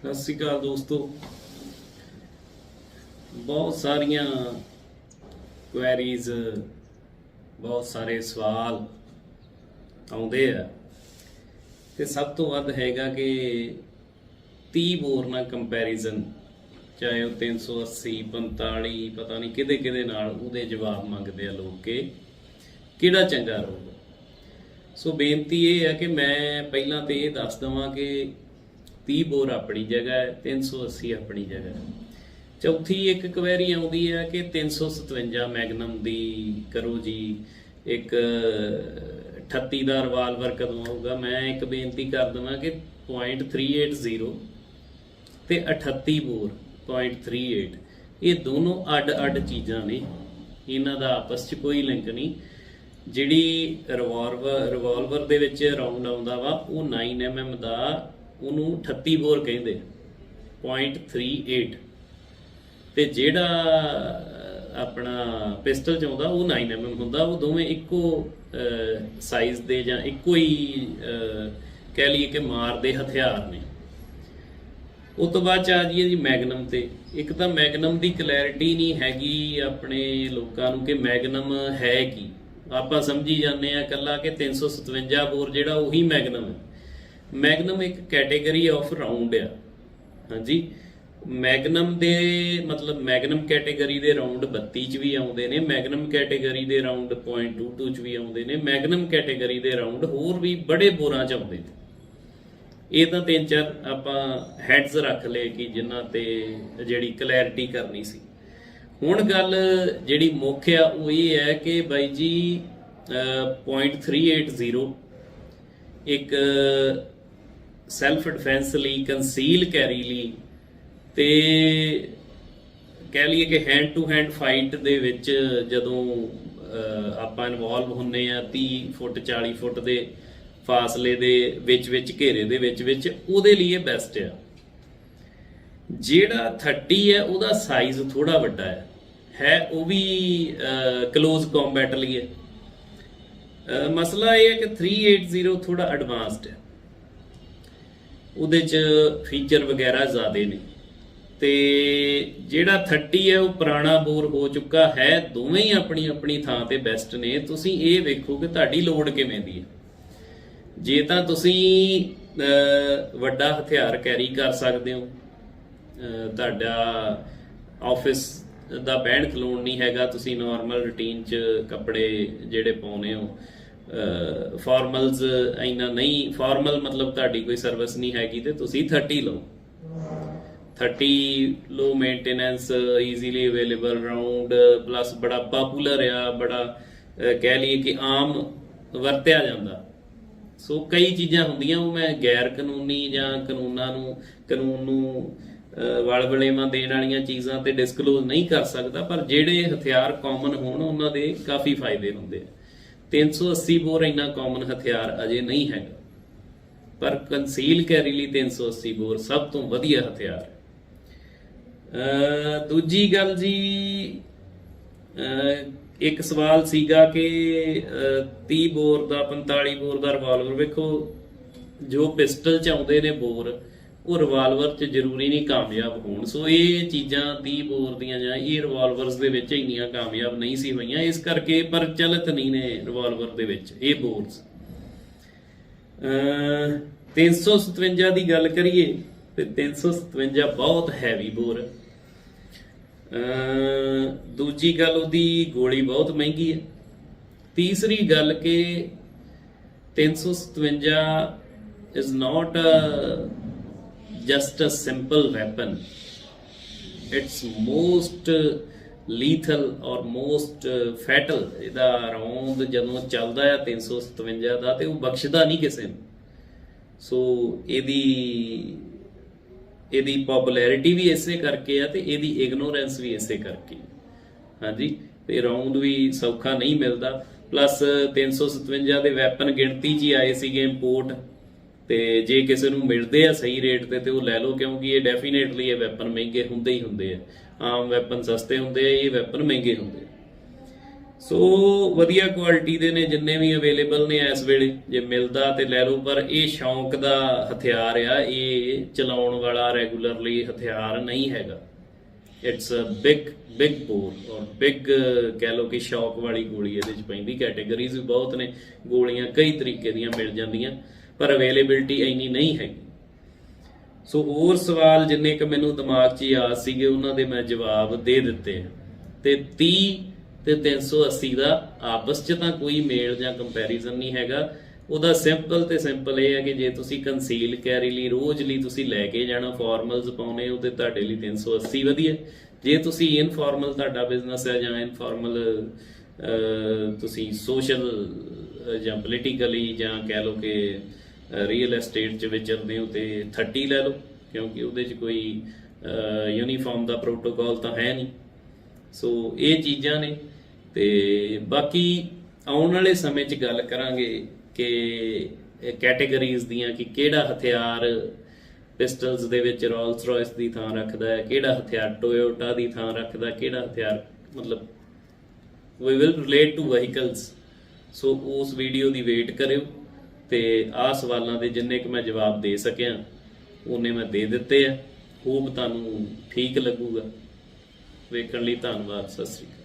ਸਤਿ ਸ਼੍ਰੀ ਅਕਾਲ ਦੋਸਤੋ। ਬਹੁਤ ਸਾਰੀਆਂ ਕੁਐਰੀਜ਼ ਬਹੁਤ ਸਾਰੇ ਸਵਾਲ ਆਉਂਦੇ ਆ। ਤੇ ਸਭ ਤੋਂ ਵੱਧ ਹੈਗਾ ਕਿ 30 ਬੋਰ ਨਾਲ ਕੰਪੈਰੀਜ਼ਨ ਚਾਹੇ ਉਹ 380 45 ਪਤਾ ਨਹੀਂ ਕਿਹਦੇ ਕਿਹਦੇ ਨਾਲ ਉਹਦੇ ਜਵਾਬ ਮੰਗਦੇ ਆ ਲੋਕ ਕਿ ਕਿਹੜਾ ਚੰਗਾ ਰਹੂਗਾ? ਸੋ ਬੇਨਤੀ ਇਹ ਹੈ ਕਿ ਮੈਂ ਪਹਿਲਾਂ ਤੇ ਇਹ ਦੱਸ ਦਵਾਂ ਕਿ 30 ਬੋਰ ਆਪਣੀ ਜਗ੍ਹਾ ਹੈ 380 ਆਪਣੀ ਜਗ੍ਹਾ ਹੈ। ਚੌਥੀ ਇੱਕ ਕੁਐਰੀ ਆਉਂਦੀ ਹੈ ਕਿ 357 ਮੈਗਨਮ ਦੀ ਕਰੋ ਜੀ। ਇੱਕ 38 ਦਾ ਰਿਵਾਲਵਰ ਕਦੋਂ ਆਊਗਾ? ਮੈਂ ਇੱਕ ਬੇਨਤੀ ਕਰ ਦਵਾਂ ਕਿ .380 ਤੇ 38 ਬੋਰ .38 ਇਹ ਦੋਨੋਂ ਅੱਡ-ਅੱਡ ਚੀਜ਼ਾਂ ਨੇ। ਇਹਨਾਂ ਦਾ ਆਪਸ 'ਚ ਕੋਈ ਲਿੰਕ ਨਹੀਂ। ਜਿਹੜੀ ਰਿਵਾਲਵਰ ਰਿਵਾਲਵਰ ਦੇ ਵਿੱਚ ਰਾਉਂਡ ਆਉਂਦਾ ਵਾ, ਉਹ 9mm ਦਾ ਉਹਨੂੰ 38 ਬੋਰ ਕਹਿੰਦੇ ਆ। .38 ਤੇ ਜਿਹੜਾ ਆਪਣਾ ਪਿਸਟਲ ਚ ਆਉਂਦਾ ਉਹ 9mm ਹੁੰਦਾ, ਉਹ ਦੋਵੇਂ ਇੱਕੋ ਸਾਈਜ਼ ਦੇ ਜਾਂ ਇੱਕੋ ਹੀ ਕਹਿ ਲਈਏ ਕਿ ਮਾਰ ਦੇ ਹਥਿਆਰ ਨੇ। ਉਸ ਤੋਂ ਬਾਅਦ ਚ ਆ ਜੀਏ ਜੀ ਮੈਗਨਮ ਤੇ। ਇੱਕ ਤਾਂ ਮੈਗਨਮ ਦੀ ਕਲੈਰਿਟੀ ਨਹੀਂ ਹੈਗੀ ਆਪਣੇ ਲੋਕਾਂ ਨੂੰ ਕਿ ਮੈਗਨਮ ਹੈ ਕੀ। ਆਪਾਂ ਸਮਝੀ ਜਾਂਦੇ ਆ ਕੱਲਾ ਕਿ 357 ਬੋਰ ਜਿਹੜਾ ਉਹੀ ਮੈਗਨਮ ਹੈ। ਮੈਗਨਮ ਇੱਕ ਕੈਟਾਗਰੀ ਆਫ ਰਾਉਂਡ ਆ। ਹਾਂਜੀ। ਮੈਗਨਮ ਦੇ ਮਤਲਬ ਮੈਗਨਮ ਕੈਟਾਗਰੀ ਦੇ ਰਾਉਂਡ 32 ਚ ਵੀ ਆਉਂਦੇ ਨੇ ਮੈਗਨਮ ਕੈਟਾਗਰੀ ਦੇ ਰਾਉਂਡ .22 ਚ ਵੀ ਆਉਂਦੇ ਨੇ ਮੈਗਨਮ ਕੈਟਾਗਰੀ ਦੇ ਰਾਉਂਡ ਹੋਰ ਵੀ ਬੜੇ ਬੋਰਾਂ ਚ ਆਉਂਦੇ ਨੇ। ਇਹ ਤਾਂ ਤਿੰਨ ਚਾਰ ਆਪਾਂ ਹੈਡਸ ਰੱਖ ਲਏ ਕਿ ਜਿਨ੍ਹਾਂ ਤੇ ਜਿਹੜੀ ਕਲੈਰਿਟੀ ਕਰਨੀ ਸੀ। ਹੁਣ ਗੱਲ ਜਿਹੜੀ ਮੁੱਖ ਆ ਉਹ ਇਹ ਹੈ ਕਿ ਬਾਈ ਜੀ ਅਹ, .380 ਇੱਕ ਸੈਲਫ ਡਿਫੈਂਸ ਲਈ ਕੰਸੀਲ ਕੈਰੀ ਲਈ, ਤੇ ਕਹਿ ਲਈਏ ਕਿ ਹੈਂਡ ਟੂ ਹੈਂਡ ਫਾਈਟ ਦੇ ਵਿੱਚ ਜਦੋਂ ਆਪਾਂ ਇਨਵੋਲਵ ਹੁੰਨੇ ਆ 30 ਫੁੱਟ 40 ਫੁੱਟ ਦੇ ਫਾਸਲੇ ਦੇ ਵਿੱਚ ਵਿੱਚ ਘੇਰੇ ਦੇ ਵਿੱਚ ਵਿੱਚ ਉਹਦੇ ਲਈ ਇਹ ਬੈਸਟ ਆ। ਜਿਹੜਾ 30 ਹੈ, ਉਹਦਾ ਸਾਈਜ਼ ਥੋੜਾ ਵੱਡਾ ਹੈ। ਹੈ ਉਹ ਵੀ ক্লোਜ਼ ਕੰਬੈਟ ਲਈ ਹੈ। ਮਸਲਾ ਇਹ ਹੈ ਕਿ 380 ਥੋੜਾ ਐਡਵਾਂਸਡ ਹੈ। ਉਹਦੇ ਚ ਫੀਚਰ ਵਗੈਰਾ ਜ਼ਿਆਦੇ ਨੇ। ਤੇ ਜਿਹੜਾ 30 ਹੈ, ਉਹ ਪੁਰਾਣਾ ਬੋਰ ਹੋ ਚੁੱਕਾ ਹੈ। ਦੋਵੇਂ ਹੀ ਆਪਣੀ ਆਪਣੀ ਥਾਂ ਤੇ ਬੈਸਟ ਨੇ। ਤੁਸੀਂ ਇਹ ਵੇਖੋ ਕਿ ਤੁਹਾਡੀ ਲੋੜ ਕਿਵੇਂ ਦੀ ਹੈ। ਜੇ ਤਾਂ ਤੁਸੀਂ ਵੱਡਾ ਹਥਿਆਰ ਕੈਰੀ ਕਰ ਸਕਦੇ ਹੋ। ਤੁਹਾਡਾ ਆਫਿਸ ਦਾ ਬੈਂਡ ਖਲੋਣ ਨਹੀਂ ਹੈਗਾ। ਤੁਸੀਂ ਨਾਰਮਲ ਰੁਟੀਨ 'ਚ ਕੱਪੜੇ ਜਿਹੜੇ ਪਾਉਨੇ ਹੋ। ਫਾਰਮਲਸ ਇੰਨਾ ਨਹੀਂ ਫਾਰਮਲ ਮਤਲਬ ਤੁਹਾਡੀ ਕੋਈ ਸਰਵਿਸ ਨਹੀਂ ਹੈਗੀ ਤੇ ਤੁਸੀਂ 30 ਲਓ। 30 ਲੋ maintenance easily available round plus ਬੜਾ ਪਪੂਲਰ ਆ ਬੜਾ ਕਹਿ ਲਈਏ ਕਿ ਆਮ ਵਰਤਿਆ ਜਾਂਦਾ। ਸੋ ਕਈ ਚੀਜ਼ਾਂ ਹੁੰਦੀਆਂ ਉਹ ਮੈਂ ਗੈਰ ਕਾਨੂੰਨੀ ਜਾਂ ਕਾਨੂੰਨਾਂ ਨੂੰ ਕਾਨੂੰਨ ਨੂੰ ਅਹ, ਵਲਵਲੇਵਾਂ ਦੇਣ ਵਾਲੀਆਂ ਚੀਜ਼ਾਂ ਤੇ ਡਿਸਕਲੋਜ਼ ਨਹੀਂ ਕਰ ਸਕਦਾ ਪਰ ਜਿਹੜੇ ਹਥਿਆਰ ਕਾਮਨ ਹੋਣ ਉਹਨਾਂ ਦੇ ਕਾਫੀ ਫਾਇਦੇ ਹੁੰਦੇ ਆ। 380 ਬੋਰ ਇੰਨਾ ਕਾਮਨ ਹਥਿਆਰ ਅਜੇ ਨਹੀਂ ਹੈਗਾ। ਪਰ ਕੰਸੀਲ ਕੈਰੀ ਲਈ 380 ਬੋਰ ਸਭ ਤੋਂ ਵਧੀਆ ਹਥਿਆਰ। ਹੈ ਅਹ ਦੂਜੀ ਗੱਲ ਜੀ, ਅਹ ਇੱਕ ਸਵਾਲ ਸੀਗਾ ਕਿ, ਅਹ 30 ਬੋਰ ਦਾ 45 ਬੋਰ ਦਾ ਰਿਵਾਲਵਰ ਵੇਖੋ, ਜੋ ਪਿਸਟਲ ਚ ਆਉਂਦੇ ਨੇ ਬੋਰ ਉਹ ਰਿਵਾਲਵਰ ਚ ਜ਼ਰੂਰੀ ਨਹੀਂ ਕਾਮਯਾਬ ਹੋਣ। ਸੋ ਇਹ ਚੀਜ਼ਾਂ ਦੀ ਬੋਰ ਦੀਆਂ ਜਾਂ ਇਹ ਰਿਵਾਲਵਰਸ ਦੇ ਵਿੱਚ ਇੰਨੀਆਂ ਕਾਮਯਾਬ ਨਹੀਂ ਸੀ ਹੋਈਆਂ। ਇਸ ਕਰਕੇ ਪ੍ਰਚਲਿਤ ਨਹੀਂ ਨੇ ਰਿਵਾਲਵਰ ਦੇ ਵਿੱਚ। ਇਹ ਬੋਰਸ। ਅਹ 357 ਦੀ ਗੱਲ ਕਰੀਏ, ਤੇ 357 ਬਹੁਤ ਹੈਵੀ ਬੋਰ। ਹੈ ਦੂਜੀ ਗੱਲ ਉਹਦੀ ਗੋਲੀ ਬਹੁਤ ਮਹਿੰਗੀ ਹੈ। ਤੀਸਰੀ ਗੱਲ ਕਿ 357 is not a just a simple weapon. It's most uh, lethal or most uh, fatal. ਇਹਦਾ ਰੌਂਦ ਜਦੋਂ ਚੱਲਦਾ ਹੈ 357 ਦਾ ਤੇ ਉਹ ਬਖਸ਼ਦਾ ਨਹੀਂ ਕਿਸੇ ਨੂੰ। ਸੋ ਇਹਦੀ ਇਹਦੀ ਪਪੂਲੈਰਿਟੀ ਵੀ ਇਸੇ ਕਰਕੇ ਆ ਤੇ ਇਹਦੀ ਇਗਨੋਰੈਂਸ ਵੀ ਇਸੇ ਕਰਕੇ ਹਾਂਜੀ? ਤੇ ਰਾਉਂਡ ਵੀ ਸੌਖਾ ਨਹੀਂ ਮਿਲਦਾ। ਪਲੱਸ 357 ਦੇ ਵੈਪਨ ਗਿਣਤੀ 'ਚ ਹੀ ਆਏ ਸੀਗੇ ਇੰਪੋਰਟ ਤੇ ਜੇ ਕਿਸੇ ਨੂੰ ਮਿਲਦੇ ਆ ਸਹੀ ਰੇਟ ਤੇ ਤੇ ਉਹ ਲੈ ਲਓ ਕਿਉਂਕਿ ਇਹ ਡੈਫੀਨੇਟਲੀ ਇਹ ਵੈਪਨ ਮਹਿੰਗੇ ਹੁੰਦੇ ਹੀ ਹੁੰਦੇ ਆ। ਆਮ ਵੈਪਨ ਸਸਤੇ ਹੁੰਦੇ ਆ, ਇਹ ਵੈਪਨ ਮਹਿੰਗੇ ਹੁੰਦੇ ਸੋ ਵਧੀਆ ਕੁਆਲਿਟੀ ਦੇ ਨੇ ਜਿੰਨੇ ਵੀ ਅਵੇਲੇਬਲ ਨੇ ਇਸ ਵੇਲੇ, ਜੇ ਮਿਲਦਾ ਤੇ ਲੈ ਲਓ, ਪਰ ਇਹ ਸ਼ੌਂਕ ਦਾ ਹਥਿਆਰ ਆ, ਇਹ ਚਲਾਉਣ ਵਾਲਾ ਰੈਗੂਲਰਲੀ ਹਥਿਆਰ ਨਹੀਂ ਹੈਗਾ। It's a big big bore ਔਰ ਬਿਗ ਕਹਿ ਲਓ ਕਿ ਸ਼ੌਕ ਵਾਲੀ ਗੋਲੀ ਇਹਦੇ ਚ ਪੈਂਦੀ ਕੈਟਾਗਰੀਜ਼ ਵੀ ਬਹੁਤ ਨੇ, ਗੋਲੀਆਂ ਕਈ ਤਰੀਕੇ ਦੀਆਂ ਮਿਲ ਜਾਂਦੀਆਂ। ਪਰ ਅਵੇਲੇਬਿਲਟੀ ਇੰਨੀ ਨਹੀਂ ਹੈਗੀ ਸੋ ਹੋਰ ਸਵਾਲ ਜਿੰਨੇ ਕ ਮੈਨੂੰ ਦਿਮਾਗ 'ਚ ਯਾਦ ਸੀਗੇ, ਉਹਨਾਂ ਦੇ ਮੈਂ ਜਵਾਬ ਦੇ ਦਿੱਤੇ ਤੇ 30 ਤੇ 380 ਦਾ ਆਪਸ 'ਚ ਤਾਂ ਕੋਈ ਮੇਲ ਜਾਂ ਕੰਪੈਰੀਜ਼ਨ ਨਹੀਂ ਹੈਗਾ। ਉਹਦਾ ਸਿੰਪਲ ਤੇ ਸਿੰਪਲ ਇਹ ਹੈ ਕਿ ਜੇ ਤੁਸੀਂ ਕੰਸੀਲ ਕੈਰੀ ਲਈ, ਰੋਜ਼ ਲਈ ਤੁਸੀਂ ਲੈ ਕੇ ਜਾਣਾ ਫਾਰਮਲਸ ਪਾਉਣੇ, ਉਹ ਤੇ ਤੁਹਾਡੇ ਲਈ 380 ਵਧੀਆ। ਜੇ ਤੁਸੀਂ ਇਨਫਾਰਮਲ ਤੁਹਾਡਾ ਬਿਜ਼ਨਸ ਹੈ ਜਾਂ ਇਨਫਾਰਮਲ ਤੁਸੀਂ ਸੋਸ਼ਲ ਜਾਂ ਪੋਲੀਟੀਕਲੀ ਜਾਂ ਕਹਿ ਲਓ ਕਿ ਰੀਅਲ ਐਸਟੇਟ 'ਚ ਵਿਚਰਦੇ ਹੋ ਤੇ 30 ਲੈ ਲਓ, ਕਿਉਂਕਿ ਉਹਦੇ 'ਚ ਕੋਈ ਯੂਨੀਫਾਰਮ ਦਾ ਪ੍ਰੋਟੋਕਾਲ ਤਾਂ ਹੈ ਨਹੀਂ। ਸੋ ਇਹ ਚੀਜ਼ਾਂ ਨੇ। ਤੇ ਬਾਕੀ ਆਉਣ ਵਾਲੇ ਸਮੇਂ 'ਚ ਗੱਲ ਕਰਾਂਗੇ ਕਿ ਕੈਟੇਗਰੀਜ਼ ਦੀਆਂ ਕਿ ਕਿਹੜਾ ਹਥਿਆਰ ਪਿਸਟਲਸ ਦੇ ਵਿੱਚ ਰੋਲਸ ਰੋਇਸ ਦੀ ਥਾਂ ਰੱਖਦਾ ਹੈ, ਕਿਹੜਾ ਹਥਿਆਰ ਟੋਯੋਟਾ ਦੀ ਥਾਂ ਰੱਖਦਾ ਕਿਹੜਾ ਹਥਿਆਰ, ਮਤਲਬ, we will relate to vehicles ਸੋ ਉਸ ਵੀਡੀਓ ਦੀ ਵੇਟ ਕਰਿਓ। ਤੇ ਆਹ ਸਵਾਲਾਂ ਦੇ ਜਿੰਨੇ ਕਿ ਮੈਂ ਜਵਾਬ ਦੇ ਸਕਿਆ, ਉਹਨੇ ਮੈਂ ਦੇ ਦਿੱਤੇ ਆ। ਹੋਪ ਤੁਹਾਨੂੰ ਠੀਕ ਲੱਗੂਗਾ। ਵੇਖਣ ਲਈ ਧੰਨਵਾਦ, ਸਤਿ ਸ੍ਰੀ ਅਕਾਲ।